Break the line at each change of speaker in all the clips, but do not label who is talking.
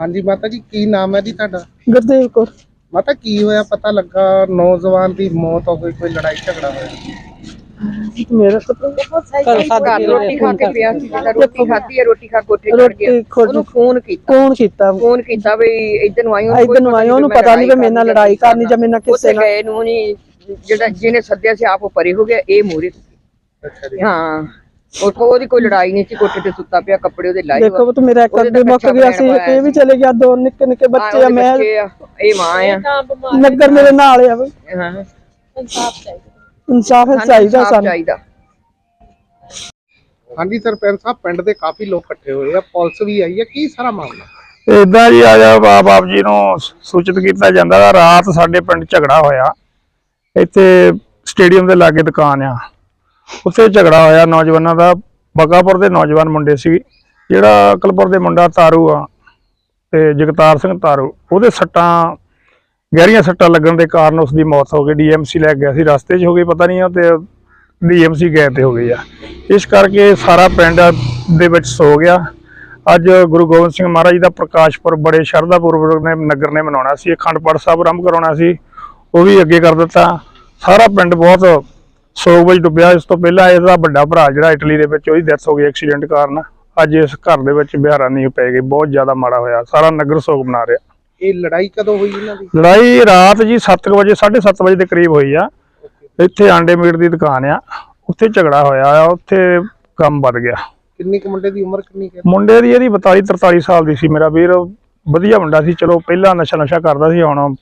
ਹਾਂਜੀ ਮਾਤਾ ਜੀ ਕੀ ਨਾਮ ਹੈ ਜੀ ਤੁਹਾਡਾ?
ਗੁਰਦੇਵ ਕੌਰ।
ਮਾਤਾ ਕੀ ਹੋਇਆ? ਪਤਾ ਲੱਗਾ ਨੌਜਵਾਨ ਦੀ ਮੌਤ ਹੋ ਗਈ ਕੋਈ ਲੜਾਈ ਝਗੜਾ ਹੋਇਆ?
ਮੇਰਾ ਤਾਂ
ਘਰ ਰੋਟੀ ਖਾ ਕੇ ਪਿਆ ਸੀ ਜਿਹਦਾ ਰੋਟੀ ਖਾਧੀ ਹੈ ਰੋਟੀ ਖਾ ਕੋਠੇ ਚੜ
ਰੋਟੀ
ਗਿਆ। ਉਹਨੂੰ ਫੋਨ ਕੀਤਾ।
ਕੌਣ ਕੀਤਾ।
ਫੋਨ ਕੀਤਾ ਵੀ ਇਧਰ ਨੂੰ ਆਈ
ਇਧਰ ਨੂੰ ਆਏ ਉਹਨੂੰ ਪਤਾ ਨਹੀਂ ਵੀ ਮੇਰੇ ਨਾਲ ਲੜਾਈ ਕਰਨੀ ਜਾਂ ਮੇਰੇ ਨਾਲ ਕਿਸੇ ਨਾਲ।
ਗਏ ਨੂੰ ਨਹੀਂ ਜਿਹੜਾ ਜਿਹਨੇ ਸੱਦਿਆ ਸੀ ਆਪ ਉਹ ਪਰੇ ਹੋ ਗਿਆ ਇਹ ਮੂਰੇ
ਅੱਛਾ ਜੀ।
ਹਾਂ। ਉਹ ਉਹਦੀ ਕੋਈ ਲੜਾਈ ਨਹੀਂ ਸੀ ਕੋਠੇ ਤੇ ਸੁੱਤਾ ਪਿਆ ਕੱਪੜੇ ਉਹਦੇ ਲਾਏ
ਦੇਖੋ ਉਹ ਤਾਂ ਮੇਰਾ ਇੱਕ ਅੱਗੇ ਮੁੱਕ ਗਿਆ ਸੀ ਇਹ ਵੀ ਚਲੇ ਗਿਆ ਦੋ ਨਿੱਕੇ ਨਿੱਕੇ ਬੱਚੇ ਆ ਮੈਂ
ਇਹ ਮਾਂ ਆ।
ਨਗਰ ਮੇਰੇ ਨਾਲ ਆ। ਵੀ।
ਹਾਂ।
ਇਨਸਾਫ ਚਾਹੀਦਾ।
ਇਨਸਾਫ਼
ਸਾਨੂੰ।
ਚਾਹੀਦਾ।
ਹਾਂਜੀ ਸਰਪੰਚ ਸਾਹਿਬ ਪਿੰਡ ਦੇ ਕਾਫੀ ਲੋਕ ਇਕੱਠੇ ਹੋਏ ਆ ਪੁਲਿਸ ਵੀ ਆਈ ਹੈ ਕੀ ਸਾਰਾ ਮਾਮਲਾ?
ਇਦਾਂ ਜੀ ਆਜਾ ਬਾਪ ਆਪ ਜੀ ਨੂੰ ਸੂਚਿਤ ਕੀਤਾ ਜਾਂਦਾ ਰਾਤ ਸਾਡੇ ਪਿੰਡ ਝਗੜਾ ਹੋਇਆ। ਇੱਥੇ ਸਟੇਡੀਅਮ ਦੇ ਲਾਗੇ ਦੁਕਾਨ ਆ। ਉੱਥੇ ਝਗੜਾ ਹੋਇਆ, ਨੌਜਵਾਨਾਂ ਦਾ, ਬਗਾਪੁਰ ਦੇ ਨੌਜਵਾਨ ਮੁੰਡੇ ਸੀ ਜਿਹੜਾ ਅਕਲਪੁਰ ਦੇ ਮੁੰਡਾ ਤਾਰੂ ਆ ਤੇ ਜਗਤਾਰ ਸਿੰਘ ਤਾਰੂ, ਉਹਦੇ ਸੱਟਾਂ, ਗਹਿਰੀਆਂ ਸੱਟਾਂ ਲੱਗਣ ਦੇ ਕਾਰਨ ਉਸ ਦੀ ਮੌਤ ਹੋ ਗਈ। ਡੀਐਮਸੀ ਲੈ ਗਿਆ ਸੀ। ਰਸਤੇ 'ਚ ਹੋ ਗਈ, ਪਤਾ ਨਹੀਂ ਉਹ ਤੇ ਡੀਐਮਸੀ ਗਏ ਤੇ ਹੋ ਗਈ ਆ। ਇਸ ਕਰਕੇ ਸਾਰਾ ਪਿੰਡ ਦੇ ਵਿੱਚ ਸੋ ਗਿਆ। ਅੱਜ ਗੁਰੂ ਗੋਬਿੰਦ ਸਿੰਘ ਮਹਾਰਾਜ ਦਾ ਪ੍ਰਕਾਸ਼ ਪੁਰਬ ਬੜੇ ਸ਼ਰਧਾ ਪੂਰਵਕ ਨੇ ਨਗਰ ਨੇ ਮਨਾਉਣਾ ਸੀ। ਅਖੰਡ ਪਾਠ ਸਾਹਿਬ ਆਰੰਭ ਕਰਾਉਣਾ ਸੀ। ਉਹ ਵੀ ਅੱਗੇ ਕਰ ਦਿੱਤਾ। ਸਾਰਾ ਪਿੰਡ ਬਹੁਤ ਸੋਗ ਵਿੱਚ ਡੁੱਬਿਆ ਇਸ ਤੋਂ ਪਹਿਲਾਂ ਇਹਦਾ ਵੱਡਾ ਭਰਾ ਜਿਹੜਾ ਇਟਲੀ ਦੇ ਵਿੱਚ ਉਹਦੀ ਡੈਥ ਹੋ ਗਈ ਐਕਸੀਡੈਂਟ ਕਾਰਨ ਅੱਜ ਇਸ ਘਰ ਦੇ ਵਿੱਚ ਬਿਹਾਰਾ ਨਹੀਂ ਪੈ ਗਈ ਬਹੁਤ ਜ਼ਿਆਦਾ ਮਾੜਾ ਹੋਇਆ ਸਾਰਾ ਨਗਰ ਸੋਗ ਮਨਾ ਰਿਹਾ।
ਇਹ ਲੜਾਈ ਕਦੋਂ ਹੋਈ ਇਹਨਾਂ ਦੀ?
ਲੜਾਈ ਰਾਤ ਜੀ 7 ਵਜੇ 7:30 ਵਜੇ ਦੇ ਕਰੀਬ ਹੋਈ ਆ। ਇੱਥੇ ਆਂਡੇ ਮੀਟ ਦੀ ਦੁਕਾਨ ਆ ਉੱਥੇ ਝਗੜਾ ਹੋਇਆ ਆ ਉੱਥੇ ਕੰਮ ਵੱਧ ਗਿਆ।
ਕਿੰਨੀ ਕੁ ਮੁੰਡੇ ਦੀ ਉਮਰ ਕਿੰਨੀ ਹੈ?
ਮੁੰਡੇ ਦੀ ਇਹਦੀ 42 43 ਸਾਲ ਦੀ ਸੀ ਮੇਰਾ ਵੀਰ ਵਧੀਆ ਮੁੰਡਾ ਸੀ ਚਲੋ ਪਹਿਲਾਂ ਨਸ਼ਾ ਨਸ਼ਾ ਕਰਦਾ ਸੀ ਹੁਣ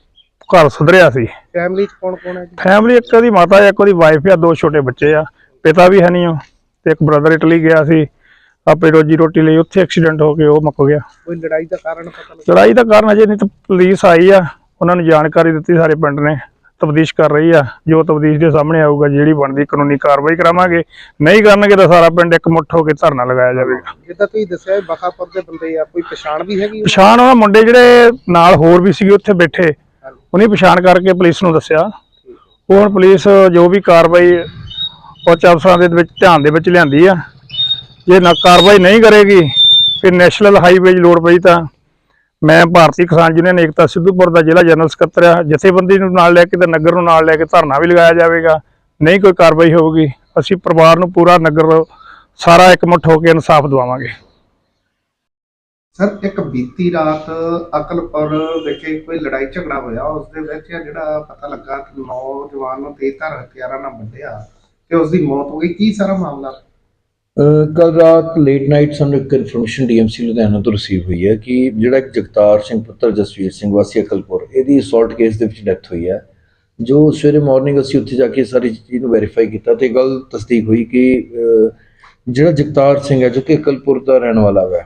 ਘਰ ਸੁਧਰਿਆ ਸੀ।
ਫੈਮਿਲੀ ਚ ਕੌਣ ਕੌਣ ਹੈ ਜੀ?
ਫੈਮਿਲੀ ਇੱਕ ਉਹਦੀ ਮਾਤਾ ਇੱਕ ਉਹਦੀ ਵਾਈਫ ਆ ਦੋ ਛੋਟੇ ਬੱਚੇ ਆ। ਪਿਤਾ ਵੀ ਹੈ ਨਹੀਂ ਉਹ ਤੇ ਇੱਕ ਬ੍ਰਦਰ ਇਟਲੀ ਗਿਆ ਸੀ। ਆਪੇ ਰੋਜੀ ਰੋਟੀ ਲਈ ਉੱਥੇ ਐਕਸੀਡੈਂਟ ਹੋ ਕੇ ਉਹ ਮੁੱਕ ਗਿਆ।
ਕੋਈ ਲੜਾਈ ਦਾ ਕਾਰਨ ਪਤਾ ਲੱਗਾ?
ਲੜਾਈ ਦਾ ਕਾਰਨ ਅਜੇ ਨਹੀਂ ਤਾਂ ਪੁਲਿਸ ਆਈ ਆ। ਉਹਨਾਂ ਨੂੰ ਜਾਣਕਾਰੀ ਦਿੱਤੀ ਸਾਰੇ ਪਿੰਡ ਨੇ। ਤਬਦੀਸ਼ ਕਰ ਰਹੀ ਆ। ਜੋ ਤਬਦੀਸ਼ ਦੇ ਸਾਹਮਣੇ ਆਊਗਾ ਜਿਹੜੀ ਬਣਦੀ ਕਾਨੂੰਨੀ ਕਾਰਵਾਈ ਕਰਾਵਾਂਗੇ। ਨਹੀਂ ਕਰਨਗੇ ਤਾਂ ਸਾਰਾ ਪਿੰਡ ਇਕਮੁੱਠ ਹੋ ਕੇ ਧਰਨਾ ਲਗਾਇਆ ਜਾਵੇਗਾ।
ਜਿੱਦਾਂ ਤੁਸੀਂ ਦੱਸਿਆ ਬਖਾਪੁਰ ਦੇ ਬੰਦੇ ਆ ਕੋਈ ਪਛਾਣ ਵੀ ਹੈਗੀ
ਪਛਾਣ ਉਹਨਾਂ ਮੁੰਡੇ ਜਿਹੜੇ ਨਾਲ ਹੋਰ ਵੀ ਸੀਗੇ ਉੱਥੇ ਬੈਠੇ। ਉਹਨੇ ਪਛਾਣ ਕਰਕੇ ਪੁਲਿਸ ਨੂੰ ਦੱਸਿਆ। ਉਹ ਪੁਲਿਸ ਜੋ ਵੀ ਕਾਰਵਾਈ ਉੱਚ ਅਫਸਰਾਂ ਦੇ ਵਿੱਚ ਧਿਆਨ ਦੇ ਵਿੱਚ ਲਿਆਂਦੀ ਆ। ਜੇ ਨਾ ਕਾਰਵਾਈ ਨਹੀਂ ਕਰੇਗੀ, ਫਿਰ ਨੈਸ਼ਨਲ ਹਾਈਵੇ 'ਚ ਲੋੜ ਪਈ ਤਾਂ ਮੈਂ ਭਾਰਤੀ ਕਿਸਾਨ ਯੂਨੀਅਨ ਏਕਤਾ ਸਿੱਧੂਪੁਰ ਦਾ ਜ਼ਿਲ੍ਹਾ ਜਨਰਲ ਸਕੱਤਰ ਆ। ਜਥੇਬੰਦੀ ਨੂੰ ਨਾਲ ਲੈ ਕੇ ਤੇ ਨਗਰ ਨੂੰ ਨਾਲ ਲੈ ਕੇ ਧਰਨਾ ਵੀ ਲਗਾਇਆ ਜਾਵੇਗਾ। ਨਹੀਂ ਕੋਈ ਕਾਰਵਾਈ ਹੋਊਗੀ, ਅਸੀਂ ਪਰਿਵਾਰ ਨੂੰ ਪੂਰਾ ਨਗਰ ਸਾਰਾ ਇਕਮੁੱਠ ਹੋ ਕੇ ਇਨਸਾਫ ਦਿਵਾਵਾਂਗੇ।
ਸਰ, ਇੱਕ ਬੀਤੀ ਰਾਤ ਅਕਲਪੁਰ ਵਿਖੇ ਕੋਈ ਲੜਾਈ ਝਗੜਾ ਹੋਇਆ ਉਸ ਦੇ ਵਿੱਚ ਜਿਹੜਾ ਪਤਾ ਲੱਗਾ ਕਿ ਨੌਜਵਾਨ ਨੂੰ ਤੇਜ਼ਧਾਰ ਹਥਿਆਰਾਂ ਨਾਲ ਵੱਢਿਆ ਤੇ ਉਸ ਦੀ ਮੌਤ ਹੋ ਗਈ। ਕੀ ਸਾਰਾ ਮਾਮਲਾ?
ਕੱਲ ਰਾਤ ਲੇਟ ਨਾਈਟ ਸਾਨੂੰ ਇੱਕ ਇਨਫੋਰਮੇਸ਼ਨ ਡੀਐਮਸੀ ਲੁਧਿਆਣਾ ਤੋਂ ਰਿਸੀਵ ਹੋਈ ਹੈ ਕਿ ਜਿਹੜਾ ਇੱਕ ਜਗਤਾਰ ਸਿੰਘ ਪੁੱਤਰ ਜਸਵੀਰ ਸਿੰਘ ਵਾਸੀ ਅਕਲਪੁਰ, ਇਹਦੀ ਅਸੌਲਟ ਕੇਸ ਦੇ ਵਿੱਚ ਡੈਥ ਹੋਈ ਹੈ, ਜੋ ਸਵੇਰੇ ਮਾਰਨਿੰਗ ਅਸੀਂ ਉੱਥੇ ਜਾ ਕੇ ਸਾਰੀ ਚੀਜ਼ ਨੂੰ ਵੈਰੀਫਾਈ ਕੀਤਾ ਤੇ ਗੱਲ ਤਸਦੀਕ ਹੋਈ ਕਿ ਜਿਹੜਾ ਜਗਤਾਰ ਸਿੰਘ ਹੈ ਜੋ ਕਿ ਅਕਲਪੁਰ ਦਾ ਰਹਿਣ ਵਾਲਾ ਹੈ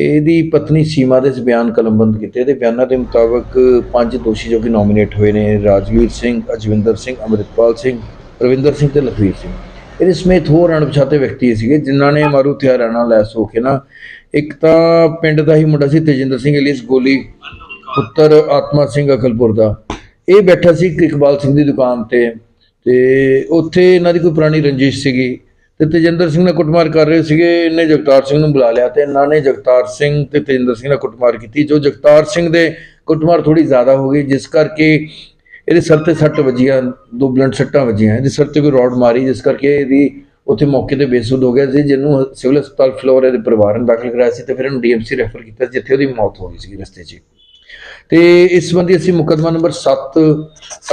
ਇਹਦੀ ਪਤਨੀ ਸੀਮਾ ਦੇ ਬਿਆਨ ਕਲਮਬੰਦ ਕੀਤੇ। ਤੇ ਬਿਆਨਾਂ ਦੇ ਮੁਤਾਬਕ ਪੰਜ ਦੋਸ਼ੀ ਜੋ ਕਿ ਨੋਮੀਨੇਟ ਹੋਏ ਨੇ, ਰਾਜਵੀਰ ਸਿੰਘ, ਅਜਵਿੰਦਰ ਸਿੰਘ, ਅਮਰਿਤਪਾਲ ਸਿੰਘ, ਰਵਿੰਦਰ ਸਿੰਘ ਤੇ ਲਖਵੀਰ ਸਿੰਘ। ਇਹਦੇ ਸਮੇਤ ਹੋਰ ਅਣਪਛਾਤੇ ਵਿਅਕਤੀ ਸੀਗੇ, ਜਿਨ੍ਹਾਂ ਨੇ ਮਾਰੂ ਹਥਿਆਰਾਂ ਨਾਲ ਲੈਸ ਹੋ ਕੇ ਨਾ, ਇੱਕ ਤਾਂ ਪਿੰਡ ਦਾ ਹੀ ਮੁੰਡਾ ਸੀ, ਤੇਜਿੰਦਰ ਸਿੰਘ ਅਲੀਸ ਗੋਲੀ ਪੁੱਤਰ ਆਤਮਾ ਸਿੰਘ ਅਕਲਪੁਰ ਦਾ। ਇਹ ਬੈਠਾ ਸੀ ਇਕਬਾਲ ਸਿੰਘ ਦੀ ਦੁਕਾਨ ਤੇ ਤੇ ਉੱਥੇ ਇਹਨਾਂ ਦੀ ਕੋਈ ਪੁਰਾਣੀ ਰੰਜਿਸ਼ ਸੀਗੀ। ਤੇ ਤੇਜਿੰਦਰ ਸਿੰਘ ਨਾਲ ਕੁੱਟਮਾਰ ਕਰ ਰਹੇ ਸੀਗੇ। ਇਹਨੇ ਜਗਤਾਰ ਸਿੰਘ ਨੂੰ ਬੁਲਾ ਲਿਆ ਤੇ ਇਹਨਾਂ ਨੇ ਜਗਤਾਰ ਸਿੰਘ ਤੇ ਤੇਜਿੰਦਰ ਸਿੰਘ ਨਾਲ ਕੁੱਟਮਾਰ ਕੀਤੀ ਜੋ ਜਗਤਾਰ ਸਿੰਘ ਦੇ ਕੁੱਟਮਾਰ ਥੋੜੀ ਜ਼ਿਆਦਾ ਹੋ ਗਈ ਜਿਸ ਕਰਕੇ ਇਹਦੇ ਸਿਰ ਤੇ ਸੱਟ ਵੱਜੀਆਂ ਦੋ ਬਲੰਟ ਸੱਟਾਂ ਵੱਜੀਆਂ। ਇਹਦੇ ਸਿਰ ਤੇ ਕੋਈ ਰੋਡ ਮਾਰੀ ਜਿਸ ਕਰਕੇ ਇਹਦੀ ਉੱਥੇ ਮੌਕੇ ਤੇ ਬੇਸੁੱਧ ਹੋ ਗਿਆ ਸੀ ਜਿਹਨੂੰ ਸਿਵਲ ਹਸਪਤਾਲ ਫਲੋਰ ਦੇ ਪਰਿਵਾਰ ਨੇ ਦਾਖਲ ਕਰਾਇਆ ਸੀ ਤੇ ਫਿਰ ਇਹਨੂੰ ਡੀਐਮਸੀ ਰੈਫਰ ਕੀਤਾ ਸੀ, ਜਿੱਥੇ ਉਹਦੀ ਮੌਤ ਹੋ ਗਈ ਸੀ ਰਸਤੇ 'ਚ। ਤੇ ਇਸ ਸੰਬੰਧੀ ਅਸੀਂ ਮੁਕੱਦਮਾ ਨੰਬਰ 7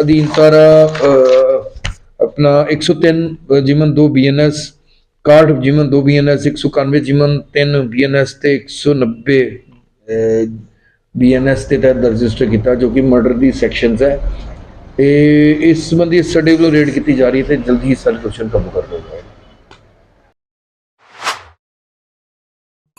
ਅਧੀਨ ਧਾਰਾ ਅਹ, ਆਪਣਾ 103 ਜਿਮਨ 2 ਬੀਐਨਐਸ 61 ਜਿਮਨ 2 ਬੀਐਨਐਸ 191 ਜਿਮਨ 3 ਬੀਐਨਐਸ ਤੇ 190 ਬੀਐਨਐਸ ਤੇ ਤਹਿਤ ਰਜਿਸਟਰ ਕੀਤਾ ਜੋ ਕਿ ਮਰਡਰ ਦੀ ਸੈਕਸ਼ਨਸ ਹੈ। ਤੇ ਇਸ ਸੰਬੰਧੀ ਸਾਡੇ ਵੱਲੋਂ ਰੇਡ ਕੀਤੀ ਜਾ ਰਹੀ ਹੈ ਤੇ ਜਲਦੀ ਹੀ ਸਾਰੇ ਦੋਸ਼ੀਆਂ ਕਾਬੂ ਕਰ ਲਿਆ